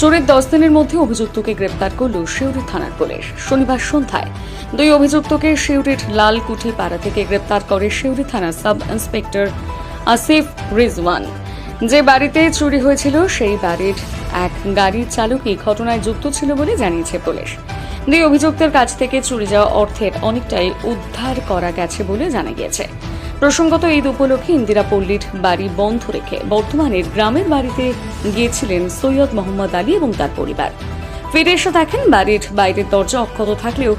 চোরের দশ দিনের মধ্যে অভিযুক্তকে গ্রেপ্তার করল শিউরি থানার পুলিশ। শনিবার সন্ধ্যায় দুই অভিযুক্তকে শিউরির লালকুঠি পাড়া থেকে গ্রেপ্তার করে শিউরি থানার সাব ইন্সপেক্টর আসিফ রিজওয়ান। যে বাড়িতে চুরি হয়েছিল, সেই বাড়ির এক গাড়ির চালকই ঘটনায় যুক্ত ছিল বলে জানিয়েছে পুলিশ। দুই অভিযুক্তের কাছ থেকে চুরি যাওয়া অর্থের অনেকটাই উদ্ধার করা গেছে বলে জানা গিয়েছে। প্রসঙ্গত ঈদ উপলক্ষে ইন্দিরা পল্লীর বাড়ি বন্ধ রেখে বর্তমানের গ্রামের বাড়িতে গিয়েছিলেন সৈয়দ মোহাম্মদ আলী এবং তার পরিবার। ফিরে এসে দেখেন বাড়ির বাইরের দরজা অক্ষত থাকলেও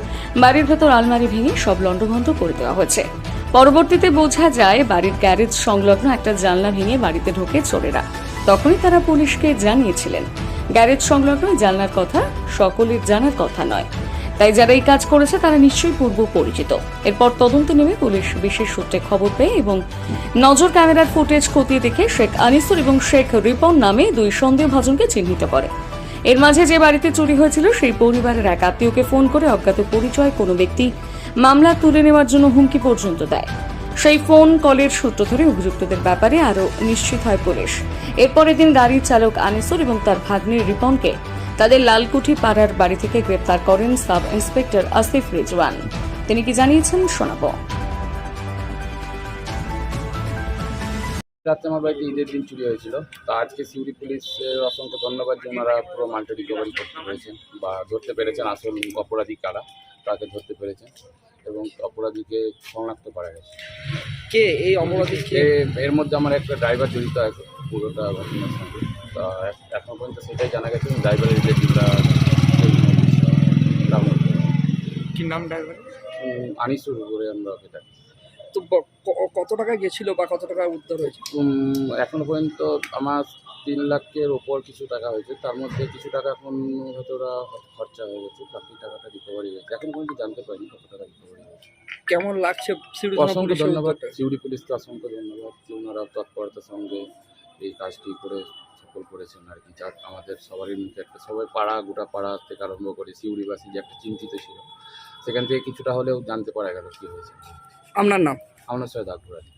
বাড়ির ভেতর আলমারি ভেঙে সব লণ্ডভণ্ড করে দেওয়া হয়েছে। পরবর্তীতে বোঝা যায় বাড়ির গ্যারেজ সংলগ্ন একটা জানলা ভেঙে বাড়িতে ঢোকে চোরেরা। তখনই তারা পুলিশকে জানিয়েছিলেন, গ্যারেজ সংলগ্ন জানলার কথা সকলের জানার কথা নয়। তাই যারা এই কাজ করেছে, তারা নিশ্চয়ই পূর্ব পরিচিত। এরপর তদন্তে নেমে পুলিশ বিশেষ সূত্রে খবর পেয়ে এবং নজর ক্যামেরার ফুটেজ খতিয়ে দেখে শেখ আনিসুর এবং শেখ রিপন নামে দুই সন্দেহভাজনকে চিহ্নিত করে। এর মাঝে যে বাড়িতে চুরি হয়েছিল, সেই পরিবারের এক আত্মীয়কে ফোন করে অজ্ঞাত পরিচয় কোনো ব্যক্তি মামলা তুলে নেওয়ার জন্য হুমকি পর্যন্ত দেয়। সেই ফোন কলের সূত্র ধরে অভিযুক্তদের ব্যাপারে আরও নিশ্চিত হয় পুলিশ। এরপরের দিন গাড়ির চালক আনিসুর এবং তার ভাগ্নির রিপনকে তাদের লালকুঠি পাড়ার বাড়ি থেকে গ্রেপ্তার করেন সাব ইন্সপেক্টর আসিফ রিজওয়ান। তিনি কি জানিয়েছেন শোনাবো। রাত্রে আমার বাড়িতে ঈদের দিন চুরি হয়েছিল। তো আজকে সিউড়ি পুলিশের অসংখ্য ধন্যবাদ যে ওনারা পুরো মালটা রিকভারি করতে পেরেছেন বা ধরতে পেরেছেন আসল অপরাধী কারা তাকে ধরতে পেরেছেন এবং অপরাধীকে শনাক্ত করা গেছে। কে? এই অপরাধী কে? এর মধ্যে আমার একটা ড্রাইভার জড়িত আছে। পুরোটা ঘটনার সঙ্গে তা এখন পর্যন্ত সেটাই জানা গেছে ড্রাইভারের রিলেটিভরা কি নাম ড্রাইভার আনিসুর করে আমরা এটা তো কত টাকা গেছিল বা কত টাকা উদ্ধার হয়েছে? এখনও পর্যন্ত আমার তিন লাখের ওপর কিছু টাকা হয়েছে। তার মধ্যে কিছু টাকা এখন হয়তো ওরা খরচা হয়ে গেছে বাকি টাকাটা রিকভারি হয়েছে। এখন পর্যন্ত জানতে পারিনি কত টাকা রিকভারি হয়েছে। কেমন লাগছে অসংখ্য ধন্যবাদ? সিউড়ি পুলিশকে অসংখ্য ধন্যবাদ। ওনারা তৎপরতার সঙ্গে এই কাজটি করে সফল করেছেন আর কি। যা আমাদের সবারই মুখে একটা সবাই পাড়া গোটা পাড়া থেকে আরম্ভ করে সিউড়িবাসী যে একটা চিন্তিত ছিল সেখান থেকে কিছুটা হলেও জানতে পারা গেল কী হয়েছে। আপনার নাম? আমার সৈয়দ আকবর আলী